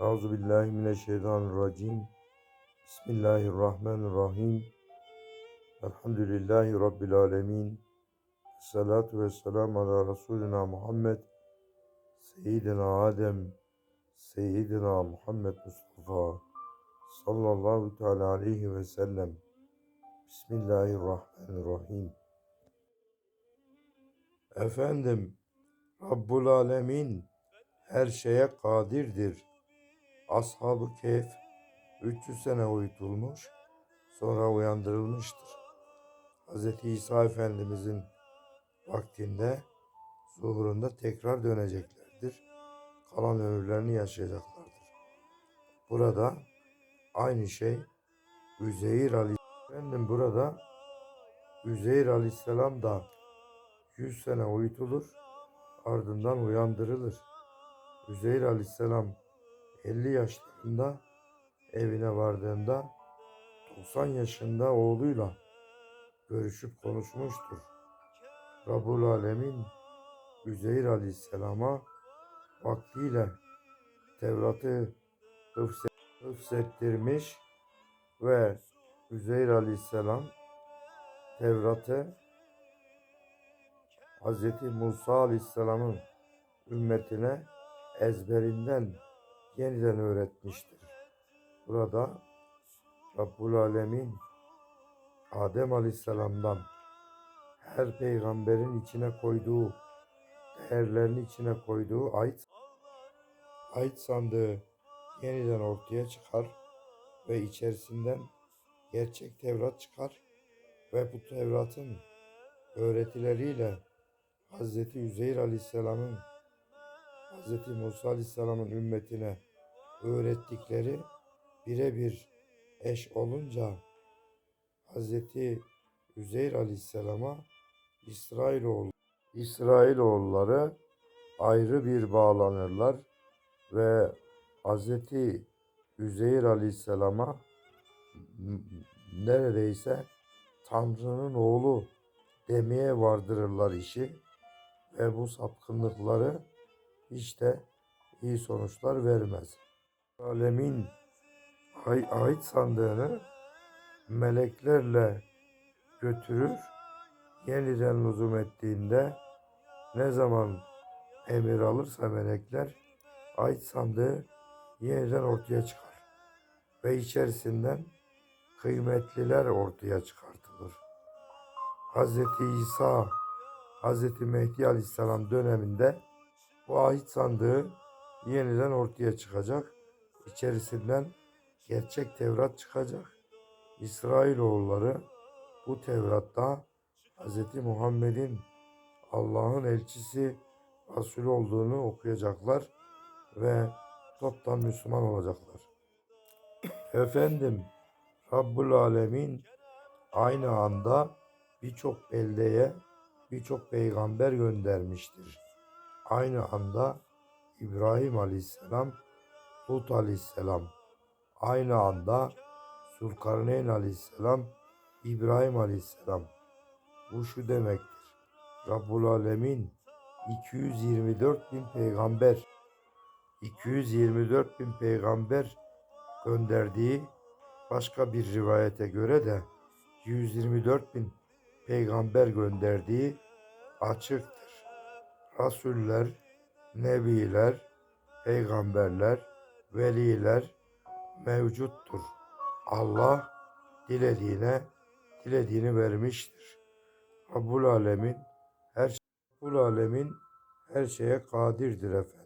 Euzu billahi mineşşeytanirracim. Bismillahirrahmanirrahim. Elhamdülillahi rabbil alamin. Salatu vesselam ala Resulina Muhammed. Seyyidina Adem. Seyyidina Muhammed Mustafa. Sallallahu teala aleyhi ve sellem. Bismillahirrahmanirrahim. Efendim, Rabbul Alemin her şeye kadirdir. Ashab-ı Kehf 300 sene uyutulmuş, sonra uyandırılmıştır. Hz. İsa Efendimizin vaktinde zuhurunda tekrar döneceklerdir. Kalan ömürlerini yaşayacaklardır. Burada aynı şey Üzeyir Ali Efendim burada Üzeyir Aleyhisselam da 100 sene uyutulur, ardından uyandırılır. Üzeyir Aleyhisselam 50 yaşlarında evine vardığında 90 yaşında oğluyla görüşüp konuşmuştur. Rabbul Alemin Üzeyir Aleyhisselam'a vaktiyle Tevrat'ı hıfz- hıfzettirmiş ve Üzeyir Aleyhisselam Tevrat'ı Hz. Musa Aleyhisselam'ın ümmetine ezberinden yeniden öğretmiştir. Burada Rabbul Alemin Adem Aleyhisselam'dan her peygamberin içine koyduğu, değerlerin içine koyduğu ait, ait sandığı yeniden ortaya çıkar ve içerisinden gerçek Tevrat çıkar ve bu Tevrat'ın öğretileriyle Hz. Üzeyr Aleyhisselam'ın Hz. Musa Aleyhisselam'ın ümmetine öğrettikleri birebir eş olunca Hz. Üzeyr Aleyhisselam'a İsrailoğlu İsrailoğulları ayrı bir bağlanırlar ve Hz. Üzeyr Aleyhisselam'a neredeyse Tanrı'nın oğlu demeye vardırırlar işi ve bu sapkınlıkları hiç de iyi sonuçlar vermez. Alemin ay ait sandığını meleklerle götürür. Yeniden lüzum ettiğinde ne zaman emir alırsa melekler ait sandığı yeniden ortaya çıkar ve içerisinden kıymetliler ortaya çıkartılır. Hz. İsa, Hz. Mehdi Aleyhisselam döneminde bu ait sandığı yeniden ortaya çıkacak. İçerisinden gerçek Tevrat çıkacak. İsrailoğulları bu Tevrat'ta Hz. Muhammed'in Allah'ın elçisi, Resul olduğunu okuyacaklar ve toptan Müslüman olacaklar. Efendim, Rabbul Alemin aynı anda birçok beldeye birçok peygamber göndermiştir. Aynı anda İbrahim Aleyhisselam, Lut Aleyhisselam, aynı anda Zulkarneyn Aleyhisselam, İbrahim Aleyhisselam. Bu şu demektir. Rabbul Alemin 224 bin peygamber 224 bin peygamber gönderdiği başka bir rivayete göre de 124 bin peygamber gönderdiği açıktır. Rasuller, nebiler, peygamberler, veliler mevcuttur. Allah dilediğine dilediğini vermiştir. Rabbul Alemin her Rabbul Alemin her şeye kadirdir efendim.